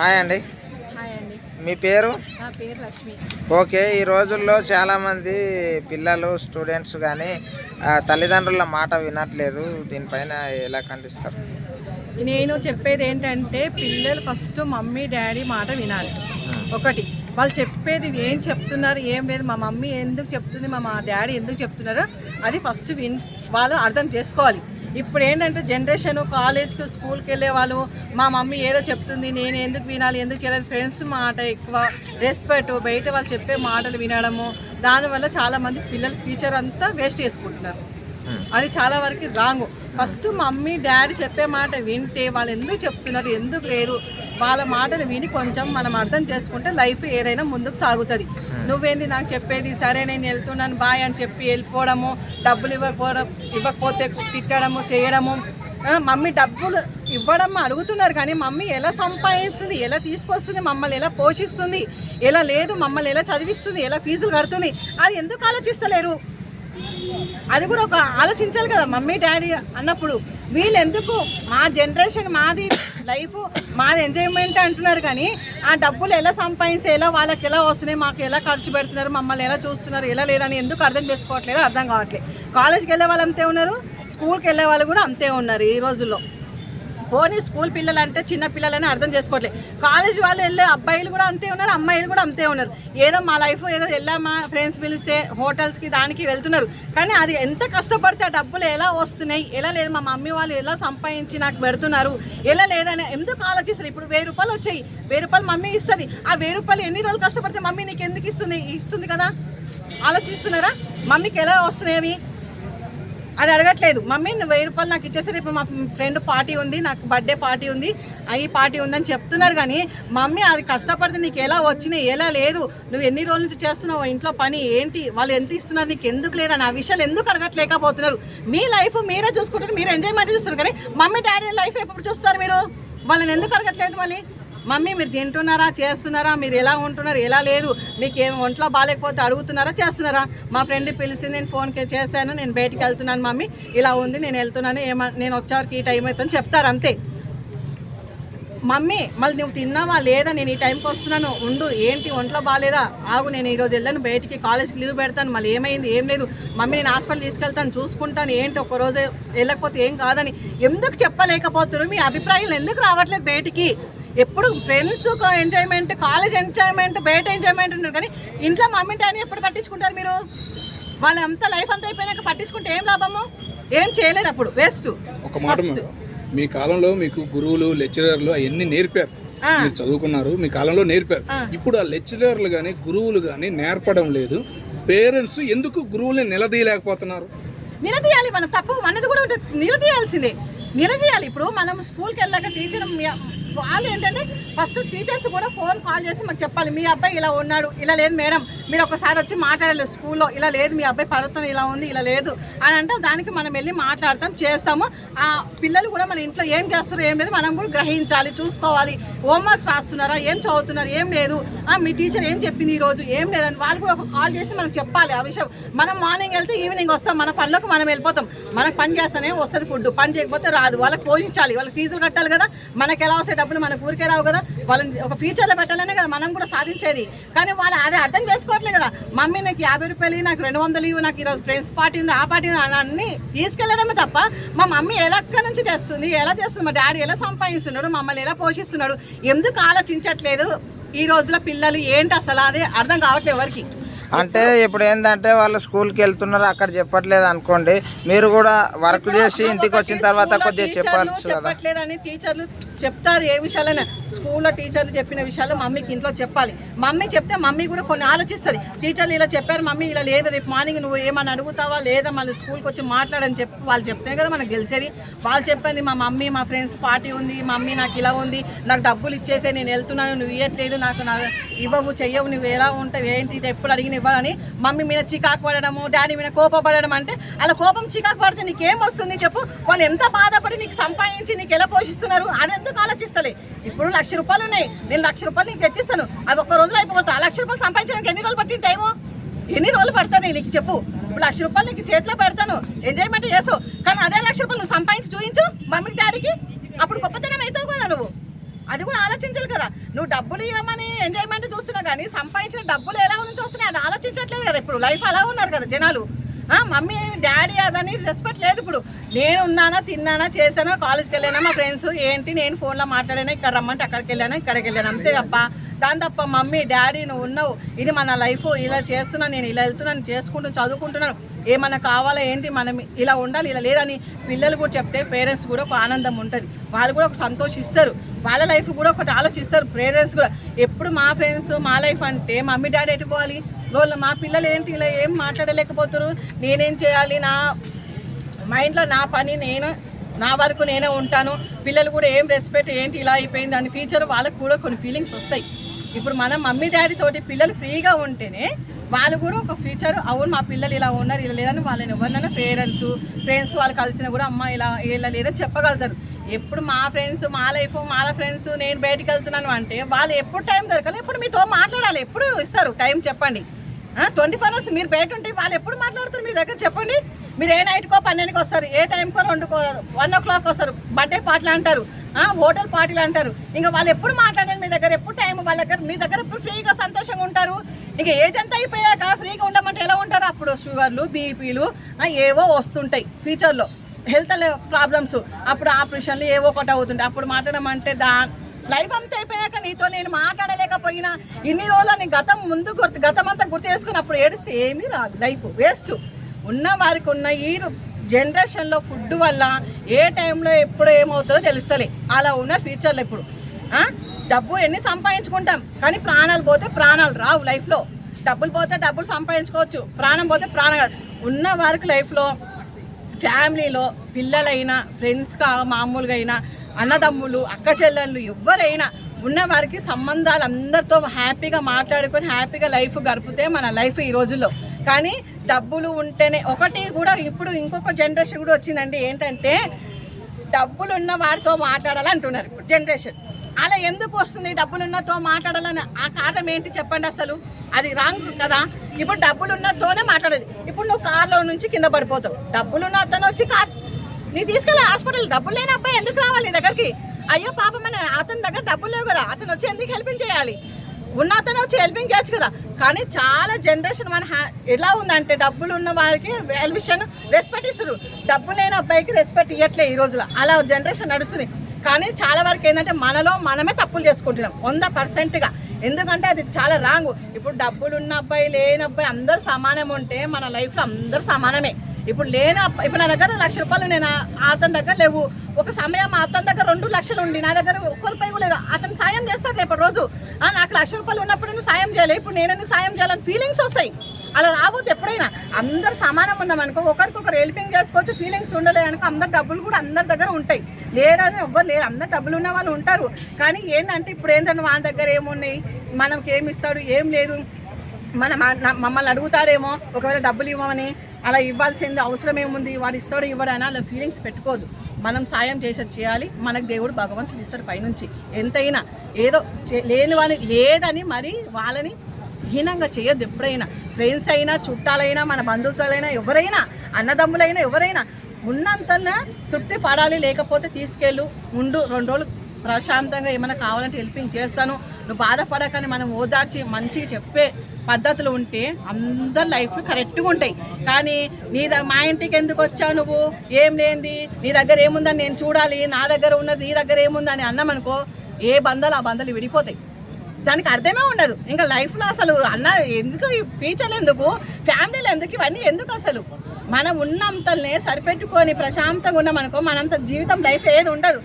Hi అండి. Hi అండి. మీ పేరు? నా పేరు లక్ష్మి. ఓకే ఈ రోజుల్లో చాలామంది పిల్లలు స్టూడెంట్స్ కానీ తల్లిదండ్రుల మాట వినట్లేదు. దీనిపైన ఎలా ఖండిస్తారు? నేను చెప్పేది ఏంటంటే పిల్లలు ఫస్ట్ మమ్మీ డాడీ మాట వినాలి. ఒకటి. వాళ్ళు చెప్పేది ఏం చెప్తున్నారు ఏం లేదు. మా మమ్మీ ఎందుకు చెప్తుంది మా డాడీ ఎందుకు చెప్తున్నారో అది ఫస్ట్ విన్ వాళ్ళు అర్థం చేసుకోవాలి. ఇప్పుడు ఏంటంటే జనరేషన్ కాలేజ్కి స్కూల్కి వెళ్ళే వాళ్ళు మా మమ్మీ ఏదో చెప్తుంది నేను ఎందుకు వినాలి ఎందుకు చేయాలి ఫ్రెండ్స్ మాట ఎక్కువ రెస్పెక్ట్ బయట వాళ్ళు చెప్పే మాటలు వినడము దానివల్ల చాలామంది పిల్లల ఫ్యూచర్ అంతా వేస్ట్ చేసుకుంటున్నారు. అది చాలా వరకు రాంగ్. ఫస్ట్ మమ్మీ డాడీ చెప్పే మాట వింటే వాళ్ళు ఎందుకు చెప్తున్నారు ఎందుకు లేరు వాళ్ళ మాటలు విని కొంచెం మనం అర్థం చేసుకుంటే లైఫ్ ఏదైనా ముందుకు సాగుతుంది. నువ్వేంటి నాకు చెప్పేది? సరే నేను వెళ్తున్నాను బాయ్ అని చెప్పి వెళ్ళిపోవడము డబ్బులు ఇవ్వకపోవడం ఇవ్వకపోతే తిట్టడము చేయడము. మమ్మీ డబ్బులు ఇవ్వడం అడుగుతున్నారు కానీ మమ్మీ ఎలా సంపాదిస్తుంది ఎలా తీసుకొస్తుంది మమ్మల్ని ఎలా పోషిస్తుంది ఎలా లేదు మమ్మల్ని ఎలా చదివిస్తుంది ఎలా ఫీజులు కడుతుంది అది ఎందుకు ఆలోచిస్తలేరు? అది కూడా ఒక ఆలోచించాలి కదా మమ్మీ డాడీ అన్నప్పుడు. వీళ్ళు ఎందుకు మా జనరేషన్ మాది లైఫ్ మాది ఎంజాయ్మెంట్ అంటున్నారు కానీ ఆ డబ్బులు ఎలా సంపాదించి ఎలా వాళ్ళకి ఎలా వస్తున్నాయి మాకు ఎలా ఖర్చు పెడుతున్నారు మమ్మల్ని ఎలా చూస్తున్నారు ఎలా లేదని ఎందుకు అర్థం చేసుకోవట్లేదు అర్థం కావట్లేదు. కాలేజ్కి వెళ్ళే వాళ్ళు అంతే ఉన్నారు స్కూల్కి వెళ్ళే వాళ్ళు కూడా అంతే ఉన్నారు ఈ రోజుల్లో. పోనీ స్కూల్ పిల్లలు అంటే చిన్న పిల్లలని అర్థం చేసుకోవట్లేదు కాలేజ్ వాళ్ళు వెళ్ళే అబ్బాయిలు కూడా అంతే ఉన్నారు అమ్మాయిలు కూడా అంతే ఉన్నారు. ఏదో మా లైఫ్ ఏదో వెళ్ళామా ఫ్రెండ్స్ పిలిస్తే హోటల్స్కి దానికి వెళ్తున్నారు. కానీ అది ఎంత కష్టపడితే ఆ డబ్బులు ఎలా వస్తున్నాయి ఎలా లేదు మా మమ్మీ వాళ్ళు ఎలా సంపాదించి నాకు పెడుతున్నారు ఎలా లేదని ఎందుకు ఆలోచిస్తారు? ఇప్పుడు వెయ్యి రూపాయలు వచ్చాయి వెయ్యి రూపాయలు మమ్మీ ఇస్తుంది. ఆ వెయ్యి రూపాయలు ఎన్ని రోజులు కష్టపడితే మమ్మీ నీకు ఎందుకు ఇస్తుంది? ఇస్తుంది కదా? ఆలోచిస్తున్నారా? మమ్మీకి ఎలా వస్తున్నాయి అది అడగట్లేదు. మమ్మీ నువ్వు వెయ్యి రూపాయలు నాకు ఇచ్చేసి రేపు మా ఫ్రెండ్ పార్టీ ఉంది నాకు బర్త్డే పార్టీ ఉంది ఈ పార్టీ ఉందని చెప్తున్నారు కానీ మమ్మీ అది కష్టపడితే నీకు ఎలా వచ్చినాయి ఎలా లేదు. నువ్వు ఎన్ని రోజుల నుంచి చేస్తున్నావు ఇంట్లో పని ఏంటి వాళ్ళు ఎంత ఇస్తున్నారు నీకు ఎందుకు లేదని ఆ విషయాలు ఎందుకు అడగట్లేకపోతున్నారు. మీ లైఫ్ మీరే చూసుకుంటారు మీరు ఎంజాయ్మెంట్ చూస్తున్నారు కానీ మమ్మీ డాడీ లైఫ్ ఎప్పుడు చూస్తారు మీరు? వాళ్ళని ఎందుకు అడగట్లేదు మళ్ళీ? మమ్మీ మీరు తింటున్నారా చేస్తున్నారా మీరు ఎలా ఉంటున్నారు ఎలా లేదు మీకు ఏం ఒంట్లో బాగాలేకపోతే అడుగుతున్నారా చేస్తున్నారా? మా ఫ్రెండ్ పిలిచింది నేను ఫోన్కి చేశాను నేను బయటికి వెళ్తున్నాను మమ్మీ. ఇలా ఉంది నేను వెళ్తున్నాను ఏమ నేను వచ్చేవరకు ఈ టైం అవుతుంది చెప్తారు అంతే. మమ్మీ మళ్ళీ నువ్వు తిన్నావా లేదా నేను ఈ టైంకి వస్తున్నాను ఉండు. ఏంటి ఒంట్లో బాగాలేదా ఆగు నేను ఈరోజు వెళ్ళాను బయటికి కాలేజ్కి లీవ్ పెడతాను మళ్ళీ ఏమైంది ఏం లేదు. మమ్మీ నేను హాస్పిటల్ తీసుకెళ్తాను చూసుకుంటాను ఏంటి ఒక రోజే వెళ్ళకపోతే ఏం కాదని. ఎందుకు చెప్పలేకపోతున్నారు? మీ అభిప్రాయాలు ఎందుకు రావట్లేదు బయటికి? ఎప్పుడు ఫ్రెండ్స్ ఎంజాయ్మెంట్ కాలేజ్ ఎంజాయ్మెంట్ బయట ఎంజాయ్మెంట్ ఉన్నారు కానీ ఇంట్లో మమ్మీ డాడీ ఎప్పుడు పట్టించుకుంటారు మీరు? వాళ్ళ అంతా లైఫ్ అంతా అయిపోయినాక పట్టించుకుంటే ఏం లాభము? ఏం చేయలేరు అప్పుడు వేస్ట్ ఒక మాట మీ కాలంలో మీకు గురువులు లెక్చరర్లు అవన్నీ నేర్పారు. మీరు చదువుకున్నారు మీ కాలంలో నేర్పారు. ఇప్పుడు ఆ లెక్చరర్లు కానీ గురువులు కానీ నేర్పడం లేదు. పేరెంట్స్ ఎందుకు గురువుల్ని నిలదీయలేకపోతున్నారు? నిలదీయాలి మనం తప్పు మనది కూడా ఉంటుంది. నిలదీయాల్సిందే. నిలదీయాలి. ఇప్పుడు మనం స్కూల్కి వెళ్ళాక టీచర్ వాళ్ళు ఏంటంటే ఫస్ట్ టీచర్స్ కూడా ఫోన్ కాల్ చేసి మాకు చెప్పాలి మీ అబ్బాయి ఇలా ఉన్నాడు ఇలా లేదు మేడం మీరు ఒకసారి వచ్చి మాట్లాడాలి స్కూల్లో ఇలా లేదు మీ అబ్బాయి పడుతుంది ఇలా ఉంది ఇలా లేదు అని అంటే దానికి మనం వెళ్ళి మాట్లాడతాం చేస్తాము. ఆ పిల్లలు కూడా మన ఇంట్లో ఏం చేస్తారు ఏం లేదు మనం కూడా గ్రహించాలి చూసుకోవాలి. హోంవర్క్స్ రాస్తున్నారా ఏం చదువుతున్నారు ఏం లేదు. ఆ, మీ టీచర్ ఏం చెప్పింది ఈరోజు ఏం లేదని వాళ్ళు కూడా ఒక కాల్ చేసి మనం చెప్పాలి ఆ విషయం. మనం మార్నింగ్ వెళ్తే ఈవినింగ్ వస్తాం మన పనులకు మనం వెళ్ళిపోతాం. మనకు పని చేస్తేనే వస్తుంది ఫుడ్ పని చేయకపోతే రాదు. వాళ్ళకి పోషించాలి వాళ్ళకి ఫీజులు కట్టాలి కదా మనకి ఎలా వస్తాయి డబ్బులు మనకు ఊరికే రావు కదా. వాళ్ళని ఒక ఫ్యూచర్లో పెట్టాలనే కదా మనం కూడా సాధించేది. కానీ వాళ్ళు అదే అర్థం చేసుకోవట్లేదు కదా. మమ్మీ నాకు యాభై రూపాయలు నాకు రెండు వందలు ఇవ్వు నాకు ఈరోజు ఫ్రెండ్స్ పార్టీ ఉంది ఆ పార్టీ ఉంది అని అన్ని తీసుకెళ్ళడమే తప్ప మా మమ్మీ ఎలా ఎక్కడి నుంచి తెస్తుంది ఎలా తెస్తుంది మా డాడీ ఎలా సంపాదిస్తున్నాడు మమ్మల్ని ఎలా పోషిస్తున్నాడు ఎందుకు ఆలోచించట్లేదు? ఈ రోజుల పిల్లలు ఏంటి అసలు? అదే అర్థం కావట్లేదు ఎవరికి. అంటే ఇప్పుడు ఏంటంటే వాళ్ళు స్కూల్కి వెళ్తున్నారు అక్కడ చెప్పట్లేదు అనుకోండి. మీరు కూడా వర్క్ చేసి ఇంటికి వచ్చిన తర్వాత కొద్దిగా టీచర్లు చెప్పాల్సి కదా. చెప్పట్లేదని టీచర్లు చెప్తారు ఏ విషయాలైనా. స్కూల్లో టీచర్లు చెప్పిన విషయాలు మమ్మీకి ఇంట్లో చెప్పాలి. మమ్మీ చెప్తే మమ్మీ కూడా కొన్ని ఆలోచిస్తుంది. టీచర్లు ఇలా చెప్పారు మమ్మీ ఇలా లేదు రేపు మార్నింగ్ నువ్వు ఏమని అడుగుతావా లేదా మళ్ళీ స్కూల్కి వచ్చి మాట్లాడని చెప్పి వాళ్ళు చెప్తే కదా మనకు గెలిచేది వాళ్ళు చెప్పింది మా మమ్మీ మా ఫ్రెండ్స్ పార్టీ ఉంది మమ్మీ నాకు ఇలా ఉంది నాకు డబ్బులు ఇచ్చేసే నేను వెళ్తున్నాను నువ్వు ఇవ్వట్లేదు నాకు నా ఇవ్వవు చెయ్యవు నువ్వు ఎలా ఉంటావు ఏంటి ఇది ఎప్పుడు అడిగిన ఇవ్వాలని మమ్మీ మీద చికాకు పడడము డాడీ మీద కోపపడడం అంటే అలా కోపం చికాకు పడితే నీకేం వస్తుంది చెప్పు? వాళ్ళు ఎంత బాధపడి నీకు సంపాదించి నీకు ఎలా పోషిస్తున్నారు? అది ఎందుకు ఆలోచిస్తలే? ఇప్పుడు లక్ష రూపాయలు ఉన్నాయి. నేను లక్ష రూపాయలు నీకు తెచ్చిస్తాను. అవి ఒక్క రోజులో అయిపోతుంది ఆ లక్ష రూపాయలు సంపాదించడానికి ఎన్ని రోజులు పట్టిన టైము? ఎన్ని రోజులు పడుతుంది? నీకు చెప్పు. ఇప్పుడు లక్ష రూపాయలు నీకు చేతిలో పెడతాను. ఎంజాయ్మెంట్ చేసావు కానీ అదే లక్ష రూపాయలు నువ్వు సంపాదించి చూపించు మమ్మీకి డాడీకి. అప్పుడు గొప్పతనం అవుతావు కదా నువ్వు. అది కూడా ఆలోచించాలి కదా. నువ్వు డబ్బులు ఇవ్వమని ఎంజాయ్మెంట్ చూస్తున్నావు కానీ సంపాదించిన డబ్బులు ఎలా నుంచి వస్తున్నాయి అది ఆలోచించట్లేదు కదా. ఇప్పుడు లైఫ్ అలా ఉన్నారు కదా జనాలు. మమ్మీ డాడీ అదని రెస్పెక్ట్ లేదు ఇప్పుడు. నేను ఉన్నానా తిన్నానా చేశానా కాలేజ్కి వెళ్ళానా మా ఫ్రెండ్స్ ఏంటి నేను ఫోన్లో మాట్లాడానా ఇక్కడ రమ్మంటే అక్కడికి వెళ్ళానా ఇక్కడికి వెళ్ళాను అంతే తప్ప దాని తప్ప మమ్మీ డాడీ నువ్వు ఉన్నావు ఇది మన లైఫ్ ఇలా చేస్తున్నా నేను ఇలా వెళ్తున్నాను చేసుకుంటూ చదువుకుంటున్నాను ఏమన్నా కావాలా ఏంటి మనం ఇలా ఉండాలి ఇలా లేదని పిల్లలు కూడా చెప్తే పేరెంట్స్ కూడా ఒక ఆనందం ఉంటుంది. వాళ్ళు కూడా ఒక సంతోషిస్తారు. వాళ్ళ లైఫ్ కూడా ఒకటి ఆలోచిస్తారు పేరెంట్స్ కూడా. ఎప్పుడు మా ఫ్రెండ్స్ మా లైఫ్ అంటే మమ్మీ డాడీ ఎటు పోవాలి? వాళ్ళు మా పిల్లలు ఏంటి ఇలా ఏం మాట్లాడలేకపోతారు నేనేం చేయాలి? నా మా ఇంట్లో నా పని నేను నా వరకు నేనే ఉంటాను. పిల్లలు కూడా ఏం రెస్పెక్ట్ ఏంటి ఇలా అయిపోయింది అని ఫ్యూచర్ వాళ్ళకు కూడా కొన్ని ఫీలింగ్స్ వస్తాయి. ఇప్పుడు మన మమ్మీ డాడీ తోటి పిల్లలు ఫ్రీగా ఉంటేనే వాళ్ళు కూడా ఒక ఫ్యూచర్ అవును మా పిల్లలు ఇలా ఉన్నారు ఇలా లేదని వాళ్ళని ఎవరినైనా పేరెంట్స్ ఫ్రెండ్స్ వాళ్ళు కలిసినా కూడా అమ్మ ఇలా ఇలా లేదని చెప్పగలుగుతారు. ఎప్పుడు మా ఫ్రెండ్స్ మా లైఫ్ మాల ఫ్రెండ్స్ నేను బయటికి వెళ్తున్నాను అంటే వాళ్ళు ఎప్పుడు టైం దొరకాలి? ఎప్పుడు మీతో మాట్లాడాలి? ఎప్పుడు ఇస్తారు? టైం చెప్పండి. ట్వంటీ ఫోర్ అవర్స్ మీరు బయట ఉంటే వాళ్ళు ఎప్పుడు మాట్లాడుతారు మీ దగ్గర? చెప్పండి. మీరు ఏ నైట్కో పన్నెండుకి వస్తారు ఏ టైంకో రెండుకో వన్ ఓ క్లాక్ వస్తారు. బర్త్డే పార్టీలు అంటారు హోటల్ పార్టీలు అంటారు. ఇంకా వాళ్ళు ఎప్పుడు మాట్లాడాలి మీ దగ్గర? ఎప్పుడు టైం వాళ్ళ దగ్గర? మీ దగ్గర ఎప్పుడు ఫ్రీగా సంతోషంగా ఉంటారు? ఇంకా ఏజ్ అంతా అయిపోయాక ఫ్రీగా ఉండమంటే ఎలా ఉంటారు? అప్పుడు షుగర్లు బీపీలు ఏవో వస్తుంటాయి ఫ్యూచర్లో. Health problems. అప్పుడు ఆపరేషన్లు ఏవో ఒకటి అవుతుంటాయి. అప్పుడు మాట్లాడమంటే దా లైఫ్ అంతా అయిపోయాక నీతో నేను మాట్లాడలేకపోయినా ఇన్ని రోజులు నీ గతం ముందు గుర్తు గతం అంతా గుర్తు చేసుకుని అప్పుడు ఏడిస్తే ఏమీ రాదు. Life waste. ఉన్న వారికి ఉన్న ఈ జనరేషన్లో ఫుడ్ వల్ల ఏ టైంలో ఎప్పుడు ఏమవుతుందో తెలుస్తలే. అలా ఉన్న ఫ్యూచర్లో ఇప్పుడు. డబ్బు ఎన్ని సంపాదించుకుంటాం? కానీ ప్రాణాలు పోతే ప్రాణాలు రావు లైఫ్లో. డబ్బులు పోతే డబ్బులు సంపాదించుకోవచ్చు. ప్రాణం పోతే ప్రాణం కాదు. ఉన్న వారికి లైఫ్లో ఫ్యామిలీలో పిల్లలైనా ఫ్రెండ్స్ కా మామూలుగా అయినా అన్నదమ్ములు అక్క చెల్లెళ్ళు ఎవరైనా ఉన్న వారికి సంబంధాలు అందరితో హ్యాపీగా మాట్లాడుకొని హ్యాపీగా లైఫ్ గడిపితే మన లైఫ్ ఈ రోజుల్లో. కానీ డబ్బులు ఉంటేనే ఒకటి కూడా ఇప్పుడు ఇంకొక జనరేషన్ కూడా వచ్చిందండి. ఏంటంటే డబ్బులు ఉన్న వారితో మాట్లాడాలి అంటున్నారు ఇప్పుడు జనరేషన్. అలా ఎందుకు వస్తుంది డబ్బులున్నతో మాట్లాడాలని ఆ కారణం ఏంటి చెప్పండి అసలు? అది రాంగ్ కదా? ఇప్పుడు డబ్బులున్నతోనే మాట్లాడదు. ఇప్పుడు నువ్వు కార్లో నుంచి కింద పడిపోతావు. డబ్బులు ఉన్న అతను వచ్చి కార్ నీ తీసుకెళ్ళి హాస్పిటల్ డబ్బులు లేని అబ్బాయి ఎందుకు రావాలి దగ్గరికి? అయ్యో పాపం అని అతని దగ్గర డబ్బులు లేవు కదా. అతను వచ్చి ఎందుకు హెల్పింగ్ చేయాలి? ఉన్న అతను వచ్చి హెల్పింగ్ చేయొచ్చు కదా. కానీ చాలా జనరేషన్ మన ఎలా ఉందంటే డబ్బులు ఉన్న వారికి విషయం రెస్పెక్ట్ ఇస్తారు డబ్బు లేని అబ్బాయికి రెస్పెక్ట్ ఇవ్వట్లే ఈ రోజులో అలా జనరేషన్ నడుస్తుంది. కానీ చాలా వరకు ఏంటంటే మనలో మనమే తప్పులు చేసుకుంటున్నాం. వంద పర్సెంట్గా. ఎందుకంటే అది చాలా రాంగ్. ఇప్పుడు డబ్బులు ఉన్న అబ్బాయి లేని అబ్బాయి అందరూ సమానం ఉంటే మన లైఫ్లో అందరూ సమానమే. ఇప్పుడు లేని అబ్బాయి ఇప్పుడు నా దగ్గర లక్ష రూపాయలు నేను అతని దగ్గర లేవు. ఒక సమయం అతని దగ్గర రెండు లక్షలు ఉండి నా దగ్గర ఒక్క రూపాయి కూడా లేదు. అతను సాయం చేస్తాడు రేపటి రోజు. నాకు లక్ష రూపాయలు ఉన్నప్పుడు నువ్వు సాయం చేయలేదు ఇప్పుడు నేను ఎందుకు సాయం చేయాలని ఫీలింగ్స్ వస్తాయి. అలా రాబోద్దు ఎప్పుడైనా అందరు సమానం ఉన్నాం అనుకో ఒకరికొకరు హెల్పింగ్ చేసుకోవచ్చు ఫీలింగ్స్ ఉండలేదు అనుకో అందరు డబ్బులు కూడా అందరి దగ్గర ఉంటాయి. లేరని ఎవ్వరు లేరు అందరు డబ్బులు ఉన్న వాళ్ళు ఉంటారు. కానీ ఏంటంటే ఇప్పుడు ఏంటంటే వాళ్ళ దగ్గర ఏమున్నాయి? మనకి ఏమి ఇస్తాడు? ఏం లేదు. మన మమ్మల్ని అడుగుతాడేమో ఒకవేళ డబ్బులు ఇవ్వమని అలా ఇవ్వాల్సింది అవసరం ఏముంది? వాడు ఇస్తాడు ఇవ్వడు అని అలా ఫీలింగ్స్ పెట్టుకోదు మనం సాయం చేసేది చేయాలి. మనకు దేవుడు భగవంతుడు ఇస్తాడు పైనుంచి. ఎంతైనా ఏదో చే- లేని వాళ్ళని లేదని మరి వాళ్ళని హీనంగా చేయొద్దు ఎప్పుడైనా. ఫ్రెండ్స్ అయినా చుట్టాలైనా మన బంధువులైనా ఎవరైనా అన్నదమ్ములైనా ఎవరైనా ఉన్నంతలో తృప్తి పడాలి లేకపోతే తీసుకెళ్ళు ఉండు రెండు రోజులు ప్రశాంతంగా ఏమైనా కావాలంటే హెల్పింగ్ చేస్తాను. నువ్వు బాధపడకని మనం ఓదార్చి మంచిగా చెప్పే పద్ధతులు ఉంటే అందరి లైఫ్ కరెక్ట్గా ఉంటాయి. కానీ నీ ద మా ఇంటికి ఎందుకు వచ్చావు నువ్వు? ఏం లేనిది? నీ దగ్గర ఏముందని నేను చూడాలి. నా దగ్గర ఉన్నది నీ దగ్గర ఏముందని అన్నామనుకో ఏ బంధాలు ఆ బంధాలు విడిపోతాయి. దానికి అర్థమే ఉండదు. ఇంకా లైఫ్లో అసలు అన్న ఎందుకు ఫ్యూచర్లు ఎందుకు? ఫ్యామిలీలు ఎందుకు? ఇవన్నీ ఎందుకు అసలు? మనం ఉన్నంతల్నే సరిపెట్టుకొని ప్రశాంతంగా ఉన్నామనుకో మనంత జీవితం లైఫ్ ఏది ఉండదు.